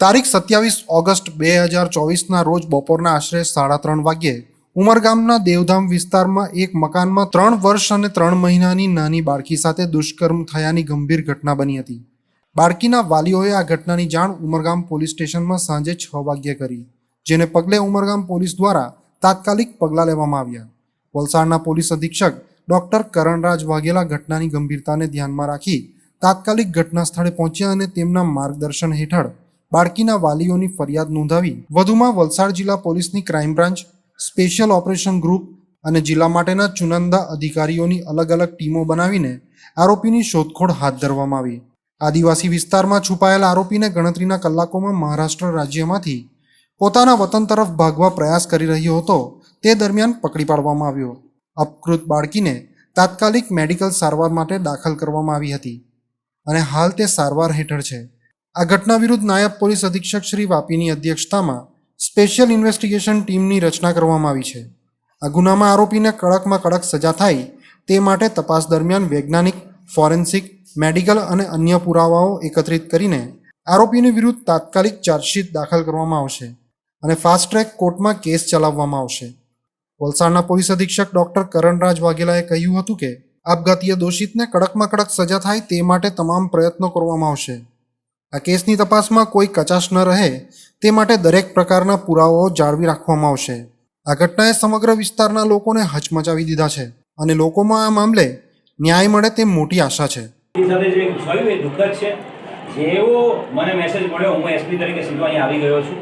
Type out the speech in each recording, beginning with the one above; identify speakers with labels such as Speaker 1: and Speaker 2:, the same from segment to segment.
Speaker 1: તારીખ સત્યાવીસ ઓગસ્ટ બે હજાર ચોવીસના રોજ બપોરના આશરે સાડા ત્રણ વાગ્યે ઉમરગામના દેવધામ વિસ્તારમાં એક મકાનમાં ત્રણ વર્ષ અને ત્રણ મહિનાની નાની બાળકી સાથે દુષ્કર્મ થયાની ગંભીર ઘટના બની હતી. બાળકીના વાલીઓએ આ ઘટનાની જાણ ઉમરગામ પોલીસ સ્ટેશનમાં સાંજે છ વાગ્યે કરી, જેને પગલે ઉમરગામ પોલીસ દ્વારા તાત્કાલિક પગલાં લેવામાં આવ્યા. વલસાડના પોલીસ અધિક્ષક ડોક્ટર કરણરાજ વાઘેલા ઘટનાની ગંભીરતાને ધ્યાનમાં રાખી તાત્કાલિક ઘટના સ્થળે પહોંચ્યા અને તેમના માર્ગદર્શન હેઠળ બાળકીના વાલીઓની ફરિયાદ નોંધાવી વધુમાં વલસાડ જિલ્લા પોલીસની crime branch, special operation group અને જિલ્લા માટેના ચુનંદા અધિકારીઓની અલગ અલગ ટીમો બનાવીને આરોપીની શોધખોળ હાથ ધરવામાં આવી. આદિવાસી વિસ્તારમાં છુપાયેલા આરોપીને ગણતરીના કલાકોમાં મહારાષ્ટ્ર રાજ્યમાંથી પોતાના વતન તરફ ભાગવા પ્રયાસ કરી રહ્યો હતો તે દરમિયાન પકડી પાડવામાં આવ્યો. અપકૃત બાળકીને તાત્કાલિક મેડિકલ સારવાર માટે દાખલ કરવામાં આવી હતી અને હાલ તે સારવાર હેઠળ છે. આ ઘટના વિરુદ્ધ નાયબ પોલીસ અધિક્ષક શ્રી વાપીની અધ્યક્ષતામાં સ્પેશિયલ ઇન્વેસ્ટિગેશન ટીમની રચના કરવામાં આવી છે. આ ગુનામાં આરોપીને કડકમાં કડક સજા થાય તે માટે તપાસ દરમિયાન વૈજ્ઞાનિક, ફોરેન્સિક, મેડિકલ અને અન્ય પુરાવાઓ એકત્રિત કરીને આરોપીની વિરુદ્ધ તાત્કાલિક ચાર્જશીટ દાખલ કરવામાં આવશે અને ફાસ્ટ ટ્રેક કોર્ટમાં કેસ ચલાવવામાં આવશે. વલસાડના પોલીસ અધિક્ષક ડોક્ટર કરણરાજ વાઘેલાએ કહ્યું હતું કે આપઘાતીય દોષિતને કડકમાં કડક સજા થાય તે માટે તમામ પ્રયત્નો કરવામાં આવશે. આ કેસની તપાસમાં કોઈ કચાશ ન રહે, તે માટે દરેક પ્રકારના પુરાવાઓ જાળવી રાખવામાં આવશે. આ ઘટનાએ સમગ્ર વિસ્તારના લોકોને હચમચાવી દીધા છે અને લોકોમાં આ મામલે ન્યાય મળે તે મોટી આશા છે.
Speaker 2: જેવો મને મેસેજ મળ્યો, હું એસપી તરીકે સીધો અહીં આવી ગયો છું.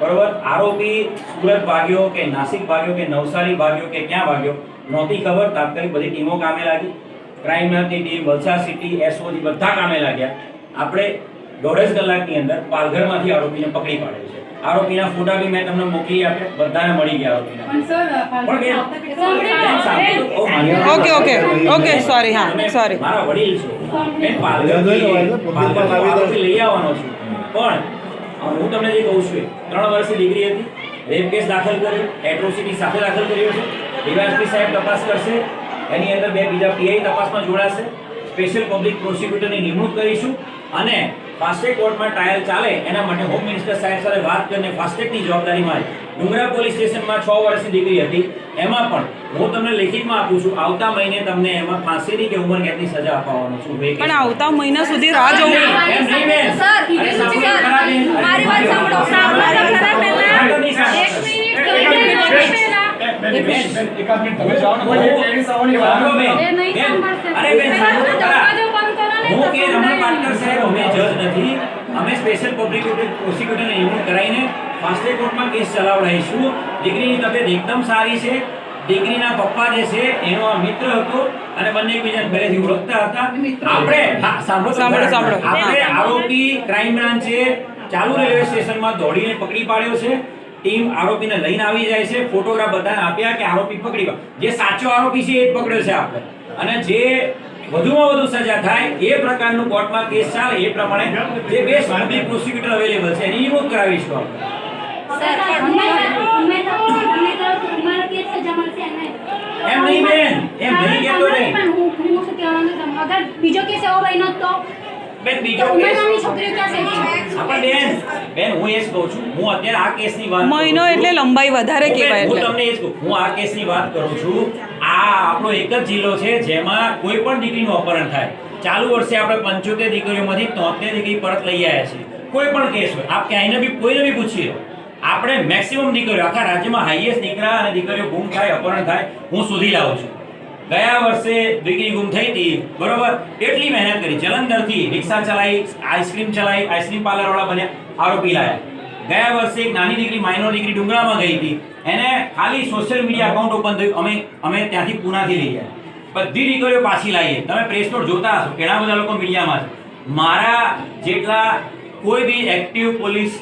Speaker 2: બરોબર? આરોપી સુરત ભાગ્યો કે નાસિક ભાગ્યો કે નવસારી ભાગ્યો કે ક્યાં ભાગ્યો, નહોતી ખબર. તાત્કાલિક બધી ટીમો કામે લાગી. Crime team, Valsad city SOG બધા કામે લાગ્યા. આપણે દોઢ જ કલાકની અંદર પાલઘરમાંથી આરોપીને પકડી પાડે છે. આરોપીના ફોટા બી મેં તમને મોકલી આપ્યા બધાને મળી ગયા આરોપીના.
Speaker 3: Palghar
Speaker 4: okay, okay, okay, sorry હા, સોરી
Speaker 2: મારા વડીલ છો. મેં પાલઘરથી પાલઘરથી લઈ આવવાનો છું. પણ હું તમને જે કહું છું ત્રણ વર્ષની દીકરી હતી રેપ કેસ દાખલ કર્યો એટ્રોસિટી સાથે દાખલ કર્યો છે. ડીવાયએસપી સાહેબ તપાસ કરશે એની અંદર બે બીજા પીઆઈ તપાસમાં જોડાશે. સ્પેશિયલ પબ્લિક પ્રોસિક્યુટરની નિમણૂક કરીશું અને ફાસ્ટેગ કોર્ટમાં ટ્રાયલ ચાલે એના માટે હોમ મિનિસ્ટર સાહેબ સાથે વાત કરીને ફાસ્ટેગની જવાબદારીમાં ડુંગરા પોલીસ સ્ટેશનમાં છ વર્ષની દીકરી હતી. એમાં પણ હું તમને લેખિતમાં આપું છું આવતા મહિને તમને એમાં ફાંસીની કે ઉંમર કેદની સજા અપાવવાનો છું.
Speaker 4: પણ આવતા મહિના સુધી રાહ જોવું.
Speaker 3: મારી વાત સાંભળો.
Speaker 2: અરે બેન, સાંભળો. ખરા.
Speaker 3: દરવાજો બંધ કરો ને
Speaker 2: હું કે રમણ પાટકર સાહેબ અમે જજ નથી. અમે સ્પેશિયલ પબ્લિક પ્રોસિક્યુટરને નિમણૂક કરાવીને ફાસ્ટેગ કોર્ટમાં કેસ ચલાવડાવીશું. દીકરીની તબિયત એકદમ સારી છે. દીકરીના પપ્પા જે છે એનો આ મિત્ર હતો અને બંને એકબીજાને પહેલેથી ઓળખતા હતા. આપણે સાંભળો
Speaker 4: સાંભળો, સાંભળો.
Speaker 2: આપણે આરોપી ક્રાઇમ બ્રાન્ચે ચાલુ રેલવે સ્ટેશનમાં દોડીને પકડી પાડ્યો છે. ટીમ આરોપીને લઈને આવી જાય છે. ફોટોગ્રાફ બધાને આપ્યા કે આરોપી પકડી પાડ- જે સાચો આરોપી છે એ જ પકડ્યો છે આપણે. અને જે વધુમાં વધુ સજા થાય એ પ્રકારનું કોર્ટમાં કેસ ચાલે એ પ્રમાણે જે બેસ્ટ પબ્લિક પ્રોસિક્યુટર અવેલેબલ છે એની નિમણૂક કરાવીશું આપણે. એમ નહીં બેન. એમ નહીં કેતો બેન
Speaker 3: પણ હું- હું શું કહેવાનું છું, અગર બીજો કેસ એવો બન્યો તો?
Speaker 2: બેન બીજો કેસ
Speaker 3: છોકરીઓ ક્યાં છે
Speaker 2: બેન બેન હું એ જ કહું છું. હું અત્યારે આ કેસની વાત કરું
Speaker 4: મહિનો એટલે લંબાઈ વધારે કહેવાય
Speaker 2: હું તમને એ જ કહું. હું આ કેસની વાત કરું છું. આ આપણો એક જ જિલ્લો છે, જેમાં કોઈ પણ દીકરીનું અપહરણ થાય. ચાલુ વર્ષે આપણે પંચોતેર દીકરીઓમાંથી તોતેર દીકરી પરત લઈ આવ્યા છીએ. કોઈ પણ કેસ હોય, આપ ક્યાંયને બી કોઈને બી પૂછી લો આપણે મેક્સિમમ દીકરીઓ, આખા રાજ્યમાં હાઈએસ્ટ દીકરા અને દીકરીઓ ગુમ થાય, અપહરણ થાય, હું શોધી લાવું છું. ગયા વર્ષે દીકરી ગુમ થઈ હતી, બરોબર? એટલી મહેનત કરી, જલંધરથી રિક્ષા ચલાવી આઈસ્ક્રીમ ચલાવી આઈસ્ક્રીમ પાર્લરવાળા બન્યા આરોપી લાયા. ગયા વર્ષે એક નાની દીકરી માઇનોર દીકરી ડુંગરામાં ગઈ હતી. એને ખાલી સોશિયલ મીડિયા અકાઉન્ટ ઓપન થયું. અમે અમે ત્યાંથી પૂનાથી લઈ ગયા. બધી દીકરીઓ પાછી લાવીએ તમે પ્રેસ નોટ જોતા હશો. ઘણા બધા લોકો મીડિયામાં છે. મારા જેટલા કોઈ બી એક્ટિવ પોલીસ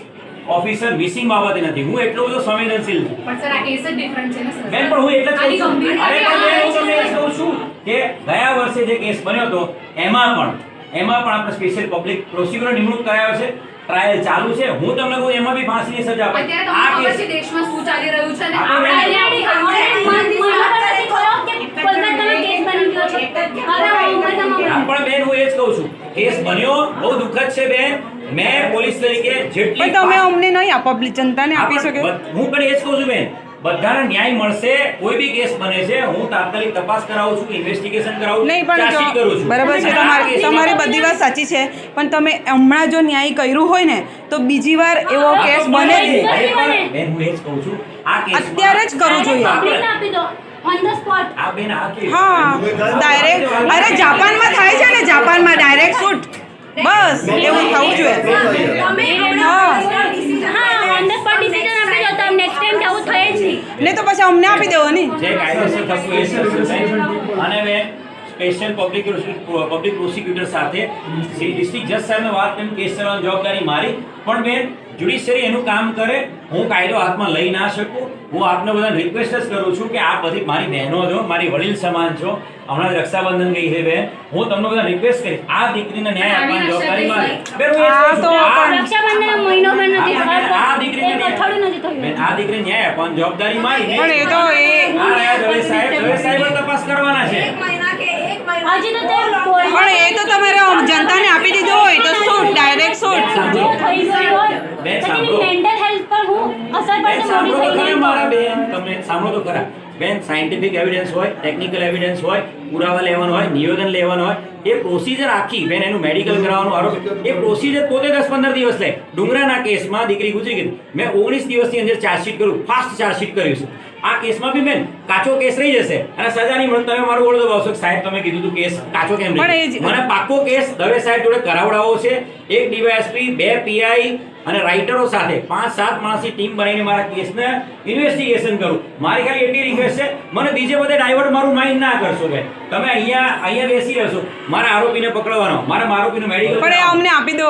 Speaker 2: ઓફિસર મિસિંગ બાબતે નથી. હું એટલો બધો સંવેદનશીલ છું.
Speaker 3: પણ સર આ કેસ જ ડિફરન્ટ છે ને સર?
Speaker 2: બેન પણ હું એટલે જ કહું છું. અરે પણ હું તમને એ કહું છું કે ગયા વર્ષે જે કેસ બન્યો હતો એમાં પણ એમાં પણ આપણે સ્પેશિયલ પબ્લિક પ્રોસિક્યુટર નિમણૂક કરાયો છે. ટ્રાયલ ચાલુ છે. હું તમને કહું એમાં બી ફાંસીની સજા.
Speaker 3: અત્યારે તો ખબર છે દેશમાં શું ચાલી રહ્યું છે અને
Speaker 2: આપણે પણ બેન હું એ જ કહું છું. કેસ બન્યો બહુ દુઃખદ છે બેન. મેં પોલીસ તરીકે જેટલી
Speaker 4: તમે અમને નહીં આપો જનતાને આપી શકે.
Speaker 2: હું પણ એ જ કહું છું બેન. બધાને ન્યાય મળશે કોઈ બી કેસ બને છે હું તાત્કાલિક તપાસ કરાવું છું ઇન્વેસ્ટિગેશન કરાવું છું
Speaker 4: નહીં પણ
Speaker 2: કરું છું.
Speaker 4: બરાબર છે તમારી તમારી બધી વાત સાચી છે પણ તમે હમણાં જો ન્યાય કર્યું હોય ને તો બીજી વાર એવો કેસ બને જ નહીં.
Speaker 2: બેન હું એ જ કહું છું આ કેસ
Speaker 4: અત્યારે જ કરવું જોઈએ.
Speaker 3: પબ્લિકને આપી દો ઓન ધ સ્પોટ
Speaker 2: આ બેન આ કેસ
Speaker 4: હા ડાયરેક્ટ અરે જાપાનમાં થાય છે ને જાપાનમાં ડાયરેક્ટ શૂટ બસ એવું થવું જોઈએ. હા
Speaker 3: ઓન ધ સ્પોટ ડિસિઝન આપી દો તો નેક્સ્ટ ટાઈમ આવું થાય જ નહીં
Speaker 4: તો પછી અમને આપી દેવો ને
Speaker 2: જે કાયદેસર થતું એ થશે અને મેં સ્પેશિયલ પબ્લિક પબ્લિક પ્રોસિક્યુટર સાથે ડિસ્ટ્રિક્ટ જજ સાહેબને વાત કરીને કેસ ચલાવવાની જવાબદારી મારી. પણ બેન જ્યુડિશિયરી એનું કામ કરે, હું કાયદો હાથમાં લઈ ના શકું. હું આપને બધાને રિક્વેસ્ટ જ કરું છું કે આ બધી મારી બહેનો છો, મારી વડીલ સમાન છો. હમણાં જ રક્ષાબંધન ગઈ છે બેન. હું તમને બધા રિક્વેસ્ટ કરીશ. આ દીકરીને ન્યાય આપવાની જવાબદારી મારી. બેન હું
Speaker 4: આ તો પણ-
Speaker 3: રક્ષાબંધન મહિનો બેન નથી
Speaker 2: આ દીકરીને બેન આ દીકરીને ન્યાય આપવાની જવાબદારી મારી.
Speaker 4: પણ એ તો એ
Speaker 2: આ રહ્યા દવે સાહેબ દવે સાહેબ તપાસ કરવાના છે.
Speaker 4: પણ એ તો તમારે જનતાને આપી દીધો હોય તો શૂટ ડાયરેક્ટ શૂટ
Speaker 3: થઈ
Speaker 2: બેન, સાંભળો.
Speaker 3: મેન્ટલ હેલ્થ પર હું અસર પડશે
Speaker 2: સાંભળો તો
Speaker 3: મોડી થઈ
Speaker 2: ખરા
Speaker 3: ગઈ
Speaker 2: મારા બેન. તમે સાંભળો તો ખરા. બેન સાયન્ટિફિક એવિડન્સ હોય ટેકનિકલ એવિડન્સ હોય પુરાવા લેવાનો હોય નિવેદન લેવાનું હોય એ પ્રોસિજર આખી બેન એનું મેડિકલ કરાવવાનું આરોપ એ પ્રોસિજર પોતે દસ પંદર દિવસ લે. ડુંગરાના કેસમાં દીકરી ગુજરી ગઈ. મેં ઓગણીસ દિવસની અંદર ચાર્જશીટ કર્યું ફાસ્ટ ચાર્જશીટ કર્યું છે. આ કેસમાં બી બેન કાચો કેસ રહી જશે અને સજા નહીં મળે તમે મારું ઓળખો દબાવશો સાહેબ તમે કીધું તું કેસ કાચો કેમ મને પાકો કેસ દવે સાહેબ જોડે કરાવડાવો છે. એક ડીવાયએસપી બે પીઆઈ અને રાઇટરો સાથે પાંચ સાત માણસની ટીમ બનાવીને મારા કેસને ઇન્વેસ્ટિગેશન કરું મારી ખાલી એટલી રિક્વેસ્ટ છે મને બીજે બધે ડાયવર્ટ મારું માઇન્ડ ના કરશો કે તમે અહીંયા અહીંયા બેસી રહેશો મારા આરોપીને પકડવાનો મારા આરોપીને મેડિકલ
Speaker 4: પણ એ અમને આપી દો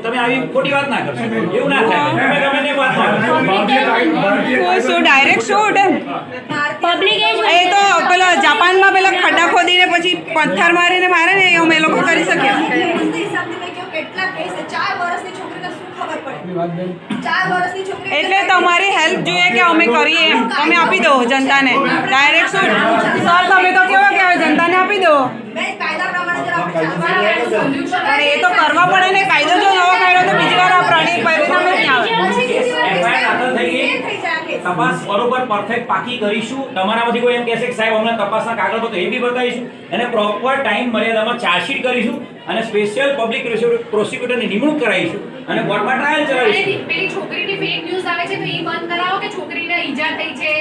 Speaker 2: તમે આવી ખોટી વાત ના કરશો એવું ના થાય તમે ગમે તે વાત ના
Speaker 4: સો ડાયરેક્ટ શો એમ
Speaker 3: પબ્લિક એ
Speaker 4: તો પેલા જાપાનમાં પેલા ખड्डा ખોદીને પછી પથ્થર મારીને મારે ને એ અમે લોકો કરી શકીએ
Speaker 5: કેટલા કેસ છે ચાર વર્ષની
Speaker 4: એટલે તમારી હેલ્પ જોઈએ કે અમે કરીએ એમ. તમે આપી દો જનતાને. ડાયરેક્ટ શું? સર તમે તો કેવો કહેવાય જનતાને આપી દો. પણ એ તો કરવા પડે ને. કાયદો જો નવો કાયદો તો બીજી વાર આ પ્રાણી પરિણામ નહીં આવે.
Speaker 2: તપાસ બરોબર પરફેક્ટ પાકી કરીશું. તમારામાંથી કોઈ એમ કહેશે કે સાહેબ અમને તપાસના કાગળ તો એ બી બતાવીશું. અને પ્રોપર ટાઈમ મર્યાદામાં ચાર્જશીટ કરીશું. અને સ્પેશિયલ પબ્લિક પ્રોસિક્યુટરની નિમણૂક કરાવીશું અને કોર્ટમાં ટ્રાયલ ચલાવીશું.
Speaker 6: પેલી છોકરીની ફેક ન્યૂઝ આવે છે તો એ બંધ કરાવો કે છોકરીને ઈજા થઈ છે?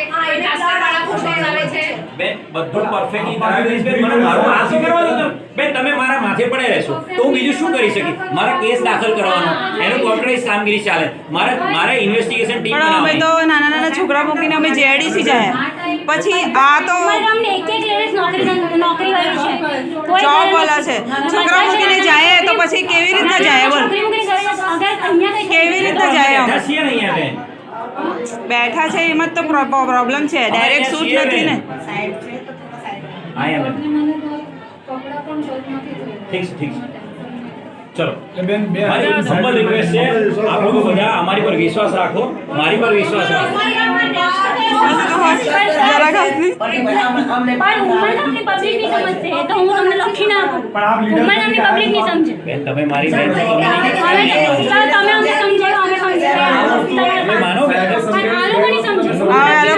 Speaker 6: નાસ્તાવાળા ફોટોઝ આવે છે.
Speaker 2: બેન બધું પરફેક્ટલી દઈશ બેન મને મારો આ શું કરવાનું તમે બેન તમે મારા માથે પડે રહેશો. તો હું બીજું શું કરી શકી મારા કેસ દાખલ કરવાનો. એનું કોર્પોરેટ કામગીરી ચાલે. મારે મારે ઇન્વેસ્ટિગેશન ટીમ
Speaker 4: પણ અમે તો નાના નાના છોકરા મૂકીને અમે જેડીસી જાય. પછી આ તો
Speaker 3: અમારા ગામને એક એક લેડીઝ નોકરી નોકરી વાળી છે. કોઈ
Speaker 4: જોબ વાળા છે. છોકરા મૂકીને જાય તો પછી કેવી રીતે જાય બોલ કેવી રીતે જાય?
Speaker 2: બેઠા
Speaker 4: છે એમાં જ તો પ્રોબ્લેમ છે. ડાયરેક્ટ શૂટ નથી ને?
Speaker 2: ઠીક છે ઠીક છે. ચલો. નંબર રિક્વેસ્ટ છે. આપ પર વિશ્વાસ રાખો. મારી પર વિશ્વાસ રાખો. તમે મારી બેન